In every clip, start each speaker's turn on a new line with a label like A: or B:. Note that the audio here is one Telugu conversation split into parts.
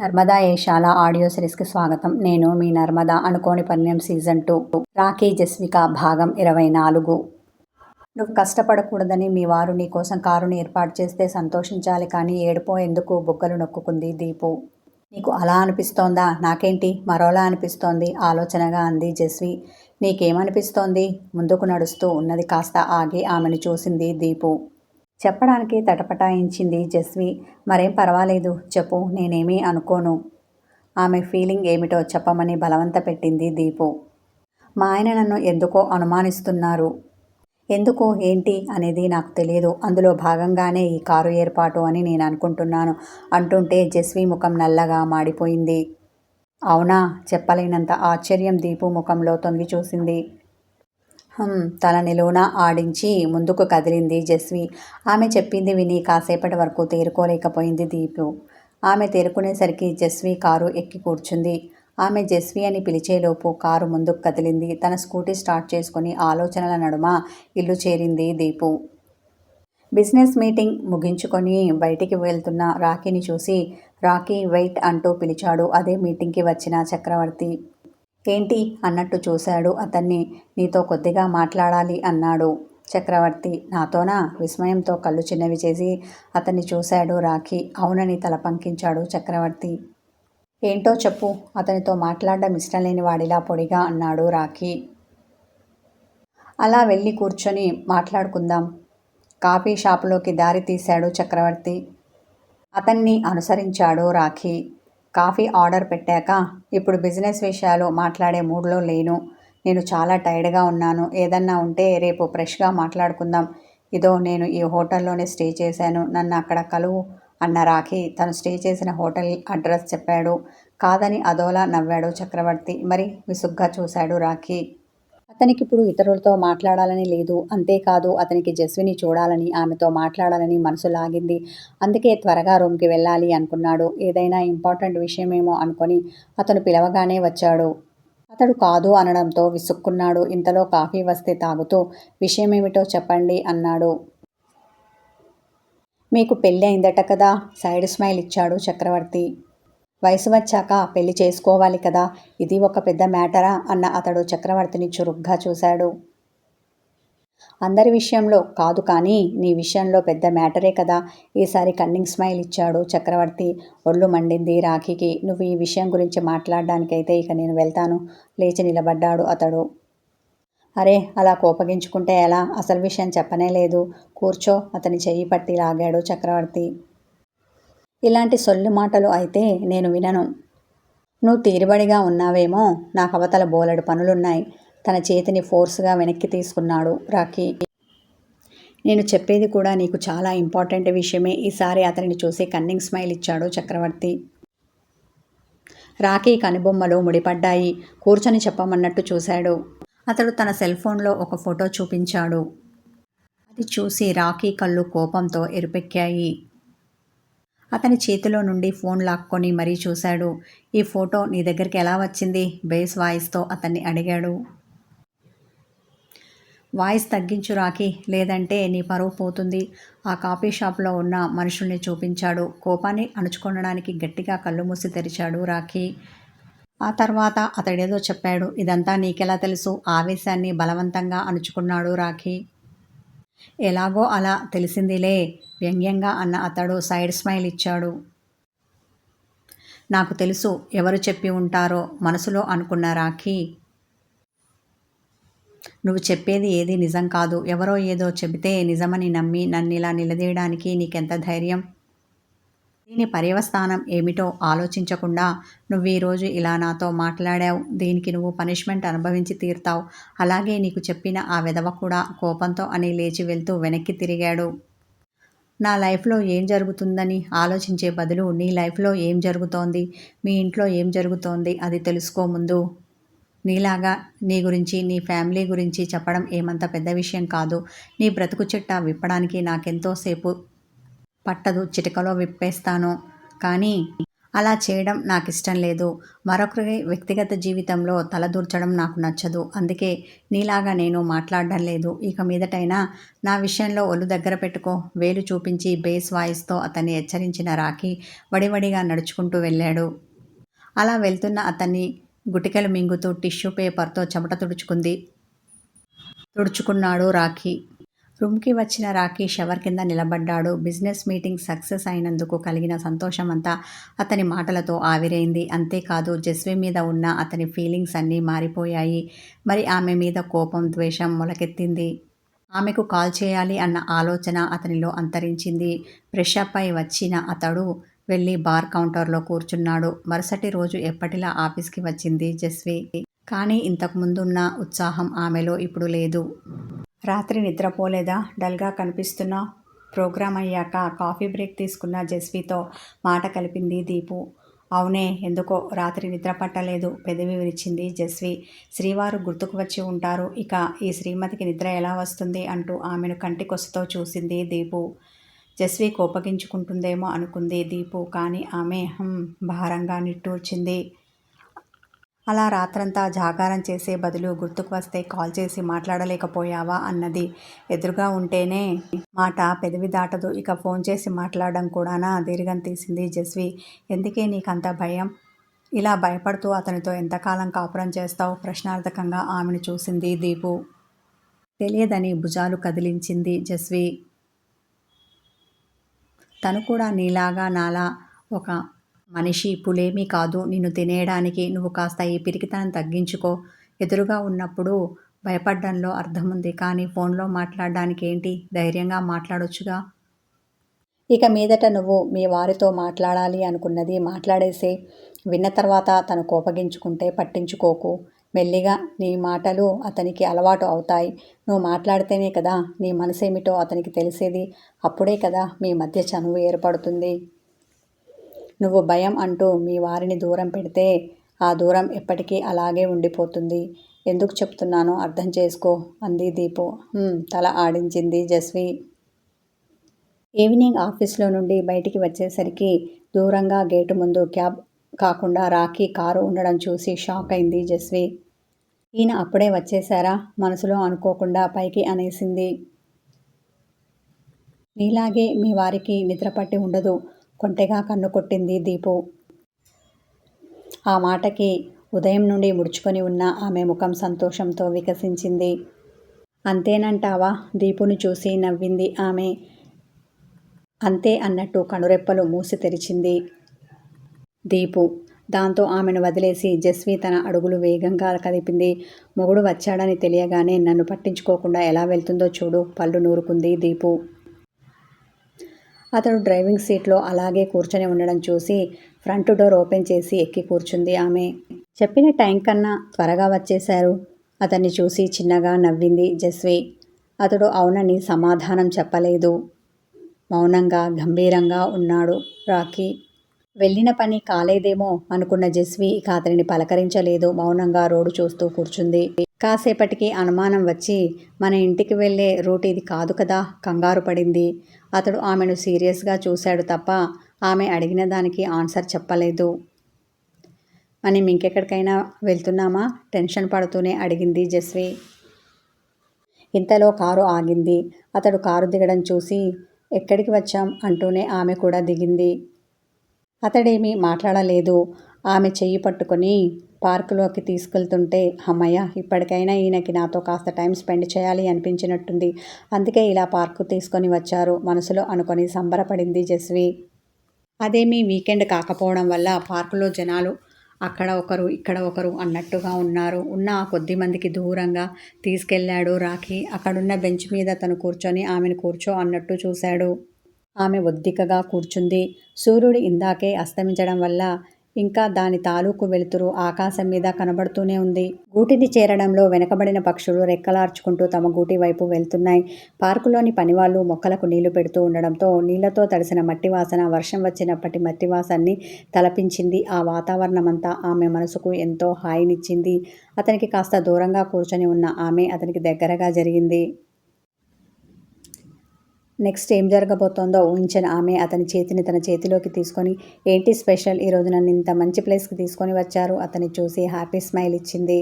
A: నర్మదా ఏషాల ఆడియో సిరీస్కి స్వాగతం. నేను మీ నర్మదా అనుకోని పన్యం సీజన్ టూ. రాఖీ జస్విక భాగం ఇరవై నాలుగు. నువ్వు కష్టపడకూడదని మీ వారు నీ కోసం కారుని ఏర్పాటు చేస్తే సంతోషించాలి కానీ ఏడుపో ఎందుకు? బుగ్గలు నొక్కుకుంది దీపు. నీకు అలా అనిపిస్తోందా? నాకేంటి? మరోలా అనిపిస్తోంది ఆలోచనగా అంది జస్వి. నీకేమనిపిస్తోంది? ముందుకు నడుస్తూ ఉన్నది కాస్త ఆగి ఆమెను చూసింది దీపు. చెప్పడానికి తటపటాయించింది జస్వి. మరేం పర్వాలేదు చెప్పు నేనేమీ అనుకోను. ఆమె ఫీలింగ్ ఏమిటో చెప్పమని బలవంత పెట్టింది దీపు. మా ఆయన నన్ను ఎందుకో అనుమానిస్తున్నారు. ఎందుకు ఏంటి అనేది నాకు తెలియదు. అందులో భాగంగానే ఈ కారు ఏర్పాటు అని నేను అనుకుంటున్నాను అంటుంటే జస్వి ముఖం నల్లగా మాడిపోయింది. అవునా? చెప్పలేనంత ఆశ్చర్యం దీపు ముఖంలో తొంగి చూసింది. తల నిలువున ఆడించి ముందుకు కదిలింది జస్వి. ఆమె చెప్పింది విని కాసేపటి వరకు తేరుకోలేకపోయింది దీపు. ఆమె తేరుకునేసరికి జస్వి కారు ఎక్కి కూర్చుంది. ఆమె జస్వి అని పిలిచేలోపు కారు ముందుకు కదిలింది. తన స్కూటీ స్టార్ట్ చేసుకుని ఆలోచనల నడుమ ఇల్లు చేరింది దీపు. బిజినెస్ మీటింగ్ ముగించుకొని బయటికి వెళ్తున్న రాఖీని చూసి రాఖీ వెయిట్ అంటూ పిలిచాడు. అదే మీటింగ్కి వచ్చిన చక్రవర్తి. ఏంటి అన్నట్టు చూశాడు. అతన్ని నీతో కొద్దిగా మాట్లాడాలి అన్నాడు. చక్రవర్తి నాతోనా విస్మయంతో కళ్ళు చిన్నవి చేసి అతన్ని చూశాడు రాఖీ. అవునని తల పంకించాడు చక్రవర్తి. ఏంటో చెప్పు. అతనితో మాట్లాడడం ఇష్టం లేని వాడిలా పొడిగా అన్నాడు రాఖీ. అలా వెళ్ళి కూర్చొని మాట్లాడుకుందాం. కాఫీ షాపులోకి దారి తీశాడు చక్రవర్తి. అతన్ని అనుసరించాడు రాఖీ. కాఫీ ఆర్డర్ పెట్టాక ఇప్పుడు బిజినెస్ విషయాలు మాట్లాడే మూడ్లో లేను. నేను చాలా టైర్డ్గా ఉన్నాను. ఏదన్నా ఉంటే రేపు ఫ్రెష్గా మాట్లాడుకుందాం. ఇదో నేను ఈ హోటల్లోనే స్టే చేశాను. నన్ను అక్కడ కలువు అన్న రాఖీ తను స్టే చేసిన హోటల్ అడ్రస్ చెప్పాడు. కాదని అదోలా నవ్వాడు చక్రవర్తి. మరి విసుగ్గా చూశాడు రాఖీ. అతనికి ఇప్పుడు ఇతరులతో మాట్లాడాలని లేదు అంతేకాదు అతనికి జస్విని చూడాలని ఆమెతో మాట్లాడాలని మనసు లాగింది. అందుకే త్వరగా రూమ్కి వెళ్ళాలి అనుకున్నాడు. ఏదైనా ఇంపార్టెంట్ విషయమేమో అనుకొని అతను పిలవగానే వచ్చాడు. అతడు కాదు అనడంతో విసుక్కున్నాడు. ఇంతలో కాఫీ వస్తే తాగుతూ విషయమేమిటో చెప్పండి అన్నాడు. మీకు పెళ్ళి అయిందట కదా సైడ్ స్మైల్ ఇచ్చాడు చక్రవర్తి. వయసు వచ్చాక పెళ్ళి చేసుకోవాలి కదా ఇది ఒక పెద్ద మ్యాటరా? అన్న అతడు చక్రవర్తిని చురుగ్గా చూశాడు. అందరి విషయంలో కాదు కానీ నీ విషయంలో పెద్ద మ్యాటరే కదా ఈసారి కన్నింగ్ స్మైల్ ఇచ్చాడు చక్రవర్తి. ఒళ్ళు మండింది రాఖీకి. నువ్వు ఈ విషయం గురించి మాట్లాడడానికైతే ఇక నేను వెళ్తాను. లేచి నిలబడ్డాడు అతడు. అరే అలా కోపగించుకుంటే ఎలా? అసలు విషయం చెప్పనే లేదు. కూర్చో అతని చెయ్యి పట్టి లాగాడు చక్రవర్తి. ఇలాంటి సొల్లు మాటలు అయితే నేను వినను. నువ్వు తీరుబడిగా ఉన్నావేమో నాకు అవతల బోలెడు పనులున్నాయి. తన చేతిని ఫోర్స్గా వెనక్కి తీసుకున్నాడు రాఖీ. నేను చెప్పేది కూడా నీకు చాలా ఇంపార్టెంట్ విషయమే. ఈసారి అతనిని చూసి కన్నింగ్ స్మైల్ ఇచ్చాడు చక్రవర్తి. రాఖీ కనుబొమ్మలు ముడిపడ్డాయి. కూర్చొని చెప్పమన్నట్టు చూశాడు. అతడు తన సెల్ ఫోన్లో ఒక ఫోటో చూపించాడు. అది చూసి రాఖీ కళ్ళు కోపంతో ఎరుపెక్కాయి. అతని చేతిలో నుండి ఫోన్ లాక్కొని మరీ చూశాడు. ఈ ఫోటో నీ దగ్గరికి ఎలా వచ్చింది? బేస్ వాయిస్తో అతన్ని అడిగాడు. వాయిస్ తగ్గించు రాకి లేదంటే నీ పరువు పోతుంది. ఆ కాఫీ షాప్లో ఉన్న మనుషుల్ని చూపించాడు. కోపాన్ని అణుచుకొనడానికి గట్టిగా కళ్ళు మూసి తెరిచాడు రాఖీ. ఆ తర్వాత అతడేదో చెప్పాడు. ఇదంతా నీకెలా తెలుసు? ఆవేశాన్ని బలవంతంగా అణుచుకున్నాడు రాఖీ. ఎలాగో అలా తెలిసిందిలే వ్యంగ్యంగా అన్న అతడు సైడ్ స్మైల్ ఇచ్చాడు. నాకు తెలుసు ఎవరు చెప్పి ఉంటారో మనసులో అనుకున్న రాఖీ. నువ్వు చెప్పేది ఏది నిజం కాదు ఎవరో ఏదో చెబితే నిజమని నమ్మి నన్ను ఇలా నిలదీయడానికి నీకెంత ధైర్యం? దీని పర్యవస్థానం ఏమిటో ఆలోచించకుండా నువ్వు ఈరోజు ఇలా నాతో మాట్లాడావు. దీనికి నువ్వు పనిష్మెంట్ అనుభవించి తీరుతావు. అలాగే నీకు చెప్పిన ఆ విధవ కూడా కోపంతో అని లేచి వెళ్తూ వెనక్కి తిరిగాడు. నా లైఫ్లో ఏం జరుగుతుందని ఆలోచించే బదులు నీ లైఫ్లో ఏం జరుగుతోంది? మీ ఇంట్లో ఏం జరుగుతోంది? అది తెలుసుకో ముందు. నీలాగా నీ గురించి నీ ఫ్యామిలీ గురించి చెప్పడం ఏమంత పెద్ద విషయం కాదు. నీ బ్రతుకు చెట్ట విప్పడానికి నాకెంతోసేపు పట్టదు చిటికలో విప్పేస్తాను. కానీ అలా చేయడం నాకు ఇష్టం లేదు. మరొకరి వ్యక్తిగత జీవితంలో తలదూర్చడం నాకు నచ్చదు. అందుకే నీలాగా నేను మాట్లాడడం లేదు. ఇక మీదటైనా నా విషయంలో ఒళ్ళు దగ్గర పెట్టుకో. వేలు చూపించి బేస్ వాయిస్తో అతన్ని హెచ్చరించిన రాఖీ వడివడిగా నడుచుకుంటూ వెళ్ళాడు. అలా వెళ్తున్న అతన్ని గుటికలు మింగుతూ టిష్యూ పేపర్తో చెమట తుడుచుకుంది. తుడుచుకున్నాడు రాఖీ. రూమ్కి వచ్చిన రాఖీ షవర్ కింద నిలబడ్డాడు బిజినెస్ మీటింగ్ సక్సెస్ అయినందుకు కలిగిన సంతోషం అంతా అతని మాటలతో ఆవిరైంది. అంతేకాదు జస్వి మీద ఉన్న అతని ఫీలింగ్స్ అన్నీ మారిపోయాయి. మరి ఆమె మీద కోపం ద్వేషం మొలకెత్తింది. ఆమెకు కాల్ చేయాలి అన్న ఆలోచన అతనిలో అంతరించింది. ఫ్రెష్ అప్ అయి వచ్చిన అతడు వెళ్ళి బార్ కౌంటర్లో కూర్చున్నాడు. మరుసటి రోజు ఎప్పటిలా ఆఫీస్కి వచ్చింది జస్వి. కానీ ఇంతకుముందున్న ఉత్సాహం ఆమెలో ఇప్పుడు లేదు. రాత్రి నిద్రపోలేదా? డల్గా కనిపిస్తున్న ప్రోగ్రాం అయ్యాక కాఫీ బ్రేక్ తీసుకున్న జస్వితో మాట కలిపింది దీపు. అవునే ఎందుకో రాత్రి నిద్ర పట్టలేదు పెదవి విరిచింది జస్వి. శ్రీవారు గుర్తుకు వచ్చి ఉంటారు. ఇక ఈ శ్రీమతికి నిద్ర ఎలా వస్తుంది అంటూ ఆమెను కంటికొసతో చూసింది దీపు. జస్వి కోపగించుకుంటుందేమో అనుకుంది దీపు. కానీ ఆమె భారంగా నిట్టూర్చింది. అలా రాత్రంతా జాగారం చేసే బదులు గుర్తుకు వస్తే కాల్ చేసి మాట్లాడలేకపోయావా అన్నది. ఎదురుగా ఉంటేనే మాట పెదవి దాటదు. ఇక ఫోన్ చేసి మాట్లాడడం కూడానా దీర్ఘం తీసింది జస్వి. ఎందుకే నీకంత భయం? ఇలా భయపడుతూ అతనితో ఎంతకాలం కాపురం చేస్తావు? ప్రశ్నార్థకంగా ఆమెను చూసింది దీపు. తెలియదని భుజాలు కదిలించింది జస్వి. తను కూడా నీలాగా నాలా ఒక మనిషి పులేమీ కాదు. నిన్ను తినేయడానికి నువ్వు కాస్త ఈ పిరికితనం తగ్గించుకో. ఎదురుగా ఉన్నప్పుడు భయపడ్డంలో అర్థముంది. కానీ ఫోన్లో మాట్లాడడానికి ఏంటి? ధైర్యంగా మాట్లాడొచ్చుగా? ఇక మీదట నువ్వు మీ వారితో మాట్లాడాలి అనుకున్నది మాట్లాడేసే. విన్న తర్వాత తను కోపగించుకుంటే పట్టించుకోకు. మెల్లిగా నీ మాటలు అతనికి అలవాటు అవుతాయి. నువ్వు మాట్లాడితేనే కదా నీ మనసేమిటో అతనికి తెలిసేది. అప్పుడే కదా మీ మధ్య చనువు ఏర్పడుతుంది. నువ్వు భయం అంటూ మీ వారిని దూరం పెడితే ఆ దూరం ఎప్పటికీ అలాగే ఉండిపోతుంది. ఎందుకు చెప్తున్నానో అర్థం చేసుకో అంది దీపు. తల ఆడించింది జస్వి. ఈవినింగ్ ఆఫీస్లో నుండి బయటికి వచ్చేసరికి దూరంగా గేటు ముందు క్యాబ్ కాకుండా రాఖీ కారు ఉండడం చూసి షాక్ అయింది జస్వి. ఈయన అప్పుడే వచ్చేసారా మనసులో అనుకోకుండా పైకి అనేసింది. నీలాగే మీ వారికి నిద్రపట్టి ఉండదు. కొంటెగా కన్ను కొట్టింది దీపు. ఆ మాటకి ఉదయం నుండి ముడుచుకొని ఉన్న ఆమె ముఖం సంతోషంతో వికసించింది. అంతేనంటావా? దీపుని చూసి నవ్వింది ఆమె. అంతే అన్నట్టు కనురెప్పలు మూసి తెరిచింది దీపు. దాంతో ఆమెను వదిలేసి జస్వి తన అడుగులు వేగంగా కదిపింది. మొగుడు వచ్చాడని తెలియగానే నన్ను పట్టించుకోకుండా ఎలా వెళ్తుందో చూడు పళ్ళు నూరుకుంది దీపు. అతడు డ్రైవింగ్ సీట్లో అలాగే కూర్చొని ఉండడం చూసి ఫ్రంట్ డోర్ ఓపెన్ చేసి ఎక్కి కూర్చుంది ఆమె. చెప్పిన టైం కన్నా త్వరగా వచ్చేశారు. అతన్ని చూసి చిన్నగా నవ్వింది జస్వి. అతడు అవునని సమాధానం చెప్పలేదు. మౌనంగా గంభీరంగా ఉన్నాడు రాకీ వెళ్ళిన పని కాలేదేమో అనుకున్న జస్వి ఇక అతనిని పలకరించలేదు. మౌనంగా రోడ్డు చూస్తూ కూర్చుంది. కాసేపటికి అనుమానం వచ్చి మన ఇంటికి వెళ్ళే రూట్ ఇది కాదు కదా? కంగారు పడింది. అతడు ఆమెను సీరియస్గా చూశాడు తప్ప ఆమె అడిగిన దానికి ఆన్సర్ చెప్పలేదు. మనం ఇంకెక్కడికైనా వెళ్తున్నామా? టెన్షన్ పడుతూనే అడిగింది జస్వి. ఇంతలో కారు ఆగింది. అతడు కారు దిగడం చూసి ఎక్కడికి వచ్చాం? అంటూనే ఆమె కూడా దిగింది. అతడేమీ మాట్లాడలేదు. ఆమె చెయ్యి పట్టుకొని పార్కులోకి తీసుకెళ్తుంటే అమ్మయ్య ఇప్పటికైనా ఈయనకి నాతో కాస్త టైం స్పెండ్ చేయాలి అనిపించినట్టుంది. అందుకే ఇలా పార్కు తీసుకొని వచ్చారు. మనసులో అనుకొని సంబరపడింది జస్వి. అదేమీ వీకెండ్ కాకపోవడం వల్ల పార్కులో జనాలు అక్కడ ఒకరు ఇక్కడ ఒకరు అన్నట్టుగా ఉన్నారు. ఉన్న ఆ కొద్ది మందికి దూరంగా తీసుకెళ్ళాడు రాఖీ. అక్కడున్న బెంచ్ మీద తను కూర్చొని ఆమెను కూర్చో అన్నట్టు చూశాడు. ఆమె ఒద్దికగా కూర్చుంది. సూర్యుడు ఇందాకే అస్తమించడం వల్ల ఇంకా దాని తాలూకు వెలుతురు ఆకాశం మీద కనబడుతూనే ఉంది. గూటిని చేరడంలో వెనకబడిన పక్షులు రెక్కలార్చుకుంటూ తమ గూటి వైపు వెళ్తున్నాయి. పార్కులోని పనివాళ్ళు మొక్కలకు నీళ్ళు పెడుతూ ఉండడంతో నీళ్ళతో తడిసిన మట్టి వాసన వర్షం వచ్చినప్పటి మట్టి వాసన్ని తలపించింది. ఆ వాతావరణమంతా ఆమె మనసుకు ఎంతో హాయినిచ్చింది. అతనికి కాస్త దూరంగా కూర్చొని ఉన్న ఆమె అతనికి దగ్గరగా జరిగింది. నెక్స్ట్ ఏం జరగబోతోందో ఊహించిన ఆమె అతని చేతిని తన చేతిలోకి తీసుకొని ఏంటి స్పెషల్? ఈరోజు నన్ను ఇంత మంచి ప్లేస్కి తీసుకొని వచ్చారు? అతన్ని చూసి హ్యాపీ స్మైల్ ఇచ్చింది.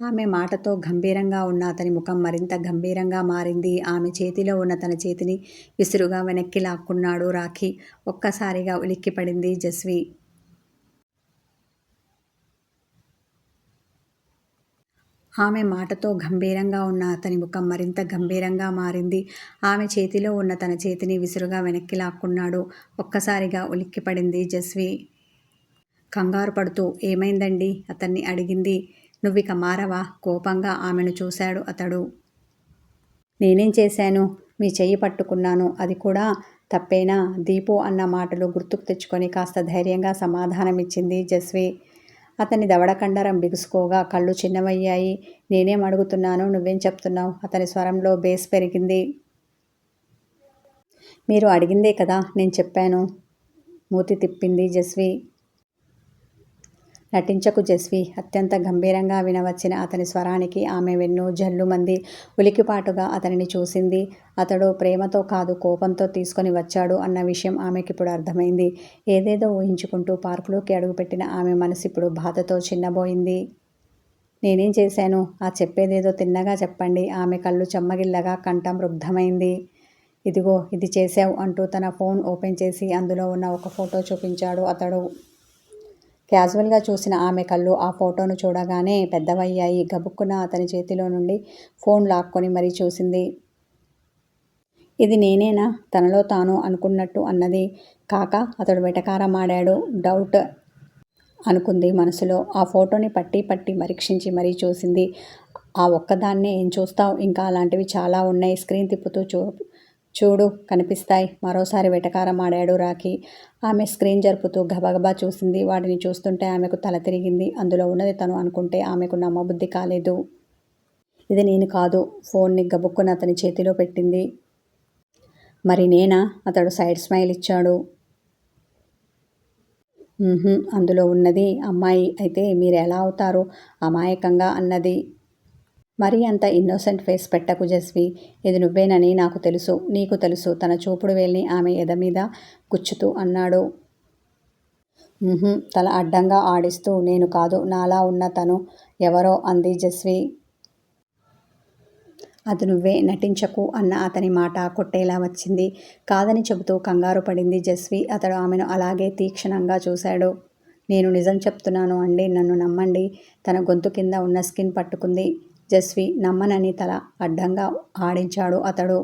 A: ఆమె మాటతో గంభీరంగా ఉన్న అతని ముఖం మరింత గంభీరంగా మారింది. ఆమె చేతిలో ఉన్న తన చేతిని విసురుగా వెనక్కి లాక్కున్నాడు రాఖీ. ఒక్కసారిగా ఉలిక్కిపడింది జస్వి. ఆమె మాటతో గంభీరంగా ఉన్న అతని ముఖం మరింత గంభీరంగా మారింది. ఆమె చేతిలో ఉన్న తన చేతిని విసురుగా వెనక్కి లాక్కున్నాడు. ఒక్కసారిగా ఉలిక్కిపడింది జస్వి. కంగారు పడుతూ ఏమైందండి? అతన్ని అడిగింది. నువ్విక మారవా? కోపంగా ఆమెను చూశాడు అతడు. నేనేం చేశాను? మీ చెయ్యి పట్టుకున్నాను. అది కూడా తప్పేనా? దీపు అన్న మాటలు గుర్తుకు తెచ్చుకొని కాస్త ధైర్యంగా సమాధానమిచ్చింది జస్వి. అతని దవడకండరం బిగుసుకోగా కళ్ళు చిన్నవయ్యాయి. నేనేం అడుగుతున్నాను నువ్వేం చెప్తున్నావు? అతని స్వరంలో బేస్ పెరిగింది. మీరు అడిగిందే కదా నేను చెప్పాను. మూతి తిప్పింది జస్వి. నటించకు జస్వి. అత్యంత గంభీరంగా వినవచ్చిన అతని స్వరానికి ఆమె వెన్ను జల్లుమంది ఉలికిపాటుగా అతనిని చూసింది. అతడు ప్రేమతో కాదు కోపంతో తీసుకొని వచ్చాడు అన్న విషయం ఆమెకిప్పుడు అర్థమైంది. ఏదేదో ఊహించుకుంటూ పార్కులోకి అడుగుపెట్టిన ఆమె మనసు ఇప్పుడు బాధతో చిన్నబోయింది. నేనేం చేశాను? ఆ చెప్పేదేదో తిన్నగా చెప్పండి. ఆమె కళ్ళు చెమ్మగిల్లగా కంఠం రుగ్ధమైంది. ఇదిగో ఇది చేసావు అంటూ తన ఫోన్ ఓపెన్ చేసి అందులో ఉన్న ఒక ఫోటో చూపించాడు అతడు. క్యాజువల్గా చూసిన ఆమె కళ్ళు ఆ ఫోటోను చూడగానే పెద్దవయ్యాయి. గబుక్కున అతని చేతిలో నుండి ఫోన్ లాక్కొని మరీ చూసింది. ఇది నేనేనా? తనలో తాను అనుకున్నట్టు అన్నది. కాక అతడు వెటకారమాడాడు. డౌట్ అనుకుంది మనసులో. ఆ ఫోటోని పట్టి పట్టి పరీక్షించి మరీ చూసింది. ఆ ఒక్కదాన్నే ఏం చూస్తావు? ఇంకా అలాంటివి చాలా ఉన్నాయి. స్క్రీన్ తిప్పుతూ చూ చూడు కనిపిస్తాయి. మరోసారి వెటకారం ఆడాడు రాఖీ. ఆమె స్క్రీన్ జరుపుతూ గబగబా చూసింది. వాటిని చూస్తుంటే ఆమెకు తల తిరిగింది. అందులో ఉన్నది తను అనుకుంటే ఆమెకు నమ్మబుద్ధి కాలేదు. ఇది నేను కాదు. ఫోన్ని గబుక్కున అతని చేతిలో పెట్టింది. మరి నేనా? అతడు సైడ్ స్మైల్ ఇచ్చాడు. అందులో ఉన్నది అమ్మాయి అయితే మీరు ఎలా అవుతారు? అమాయకంగా అన్నది. మరీ అంత ఇన్నోసెంట్ ఫేస్ పెట్టకు జస్వి. ఇది నువ్వేనని నాకు తెలుసు నీకు తెలుసు. తన చూపుడు వేల్ని ఆమె ఎద మీద గుచ్చుతూ అన్నాడు. తల అడ్డంగా ఆడిస్తూ నేను కాదు నాలా ఉన్న తను ఎవరో అంది జస్వి. అది నువ్వే నటించకు అన్న అతని మాట కొట్టేలా వచ్చింది. కాదని చెబుతూ కంగారు పడింది జస్వి. అతడు ఆమెను అలాగే తీక్షణంగా చూశాడు. నేను నిజం చెప్తున్నాను అండి నన్ను నమ్మండి. తన గొంతు కింద ఉన్న స్కిన్ పట్టుకుంది. జస్వి నమ్మనని తల అడ్డంగా ఆడించాడు అతడు.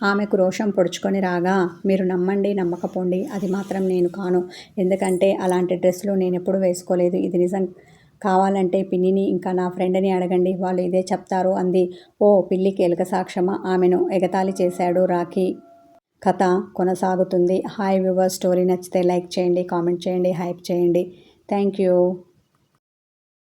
A: ఆమెకు రోషం పొడుచుకొని రాగా మీరు నమ్మండి నమ్మకపోండి అది మాత్రం నేను కాను. ఎందుకంటే అలాంటి డ్రెస్సులు నేను ఎప్పుడు వేసుకోలేదు. ఇది నిజం కావాలంటే పిన్నిని ఇంకా నా ఫ్రెండ్ని అడగండి. వాళ్ళు ఇదే చెప్తారు అంది. ఓ పిల్లికి ఎలుక సాక్ష్యమా ఆమెను ఎగతాళి చేశాడు రాఖీ. కథ కొనసాగుతుంది. హాయ్ వ్యూవర్ స్టోరీ నచ్చితే లైక్ చేయండి కామెంట్ చేయండి హైప్ చేయండి. Thank you.